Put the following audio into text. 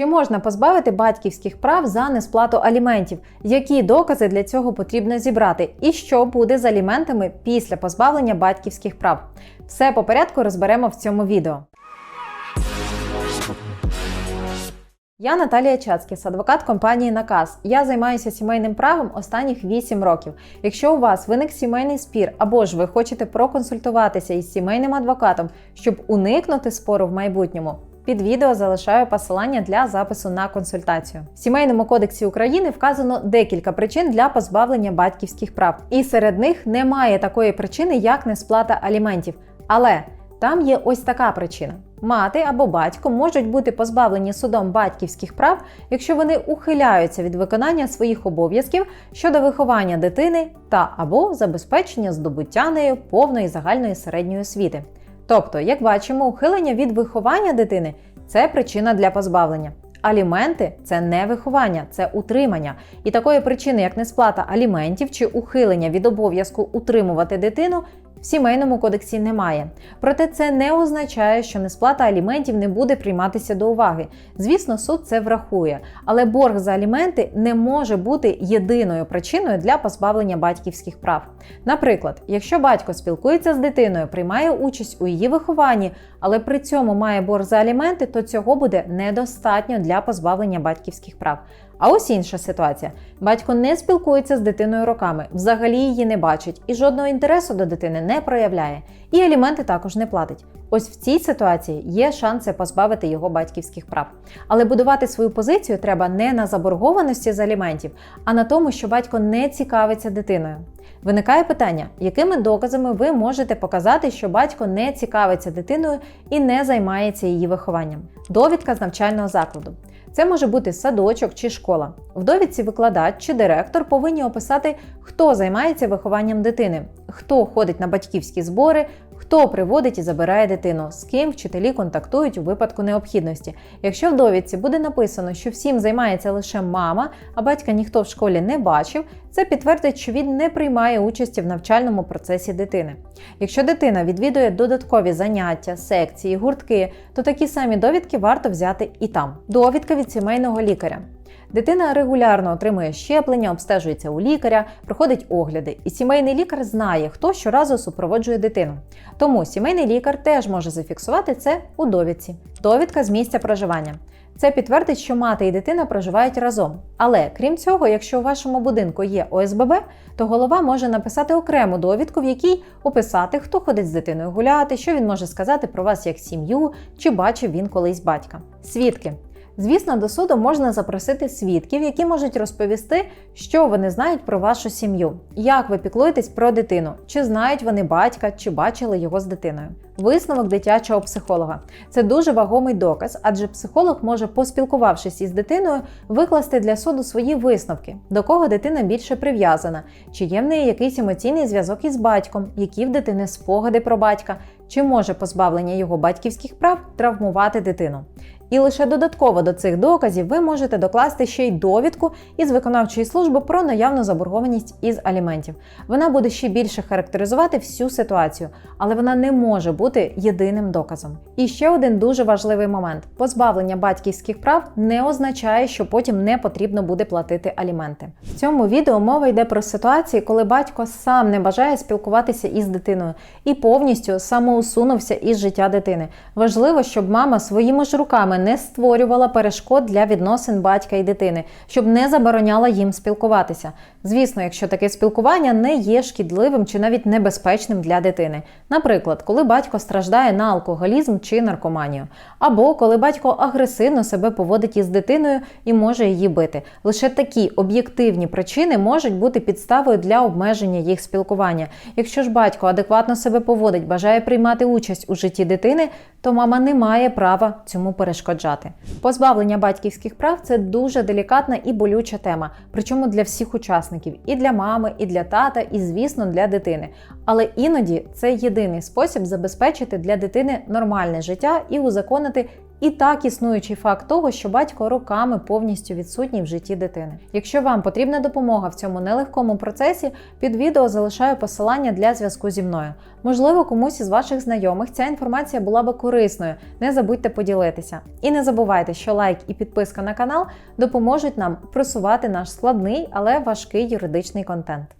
Чи можна позбавити батьківських прав за несплату аліментів? Які докази для цього потрібно зібрати? І що буде з аліментами після позбавлення батьківських прав? Все по порядку розберемо в цьому відео. Я Наталія Чацкіс, адвокат компанії Наказ. Я займаюся сімейним правом останніх 8 років. Якщо у вас виник сімейний спір, або ж ви хочете проконсультуватися із сімейним адвокатом, щоб уникнути спору в майбутньому. Під відео залишаю посилання для запису на консультацію. В сімейному кодексі України вказано декілька причин для позбавлення батьківських прав, і серед них немає такої причини, як несплата аліментів. Але там є ось така причина: мати або батько можуть бути позбавлені судом батьківських прав, якщо вони ухиляються від виконання своїх обов'язків щодо виховання дитини та або забезпечення здобуття нею повної загальної середньої освіти. Тобто, як бачимо, ухилення від виховання дитини це причина для позбавлення. Аліменти це не виховання, це утримання. І такої причини, як несплата аліментів чи ухилення від обов'язку утримувати дитину, в сімейному кодексі немає. Проте це не означає, що несплата аліментів не буде прийматися до уваги. Звісно, суд це врахує, але борг за аліменти не може бути єдиною причиною для позбавлення батьківських прав. Наприклад, якщо батько спілкується з дитиною, приймає участь у її вихованні, але при цьому має борг за аліменти, то цього буде недостатньо для позбавлення батьківських прав. А ось інша ситуація: батько не спілкується з дитиною роками, взагалі її не бачить і жодного інтересу до дитини не проявляє, і аліменти також не платить. Ось в цій ситуації є шанси позбавити його батьківських прав. Але будувати свою позицію треба не на заборгованості з аліментів, а на тому, що батько не цікавиться дитиною. Виникає питання, якими доказами ви можете показати, що батько не цікавиться дитиною і не займається її вихованням? Довідка з навчального закладу. Це може бути садочок чи школа. В довідці викладач чи директор повинні описати, хто займається вихованням дитини, хто ходить на батьківські збори, хто приводить і забирає дитину, з ким вчителі контактують у випадку необхідності. Якщо в довідці буде написано, що всім займається лише мама, а батька ніхто в школі не бачив, це підтвердить, що він не приймає участі в навчальному процесі дитини. Якщо дитина відвідує додаткові заняття, секції, гуртки, то такі самі довідки варто взяти і там. Довідка від сімейного лікаря. Дитина регулярно отримує щеплення, обстежується у лікаря, проходить огляди, і сімейний лікар знає, хто щоразу супроводжує дитину. Тому сімейний лікар теж може зафіксувати це у довідці. Довідка з місця проживання. Це підтвердить, що мати і дитина проживають разом. Але крім цього, якщо у вашому будинку є ОСББ, то голова може написати окрему довідку, в якій описати, хто ходить з дитиною гуляти, що він може сказати про вас як сім'ю, чи бачив він колись батька. Свідки. Звісно, до суду можна запросити свідків, які можуть розповісти, що вони знають про вашу сім'ю, як ви піклуєтесь про дитину, чи знають вони батька, чи бачили його з дитиною. Висновок дитячого психолога це дуже вагомий доказ, адже психолог може, поспілкувавшись із дитиною, викласти для суду свої висновки, до кого дитина більше прив'язана, чи є в неї якийсь емоційний зв'язок із батьком, які в дитини спогади про батька, чи може позбавлення його батьківських прав травмувати дитину. І лише додатково до цих доказів ви можете докласти ще й довідку із виконавчої служби про наявну заборгованість із аліментів. Вона буде ще більше характеризувати всю ситуацію, але вона не може бути єдиним доказом. І ще один дуже важливий момент: позбавлення батьківських прав не означає, що потім не потрібно буде платити аліменти. В цьому відео мова йде про ситуації, коли батько сам не бажає спілкуватися із дитиною і повністю самоусунувся із життя дитини. Важливо, щоб мама своїми ж руками не створювала перешкод для відносин батька і дитини, щоб не забороняла їм спілкуватися. Звісно, якщо таке спілкування не є шкідливим чи навіть небезпечним для дитини. Наприклад, коли батько страждає на алкоголізм чи наркоманію, або коли батько агресивно себе поводить із дитиною і може її бити. Лише такі об'єктивні причини можуть бути підставою для обмеження їх спілкування. Якщо ж батько адекватно себе поводить, бажає приймати участь у житті дитини, то мама не має права цьому перешкоджати. Позбавлення батьківських прав це дуже делікатна і болюча тема, причому для всіх учасників і для мами, і для тата, і, звісно, для дитини. Але іноді це єдиний спосіб забезпечити для дитини нормальне життя і узаконити і так існуючий факт того, що батько роками повністю відсутній в житті дитини. Якщо вам потрібна допомога в цьому нелегкому процесі, під відео залишаю посилання для зв'язку зі мною. Можливо, комусь із ваших знайомих ця інформація була би корисною. Не забудьте поділитися. І не забувайте, що лайк і підписка на канал допоможуть нам просувати наш складний, але важкий юридичний контент.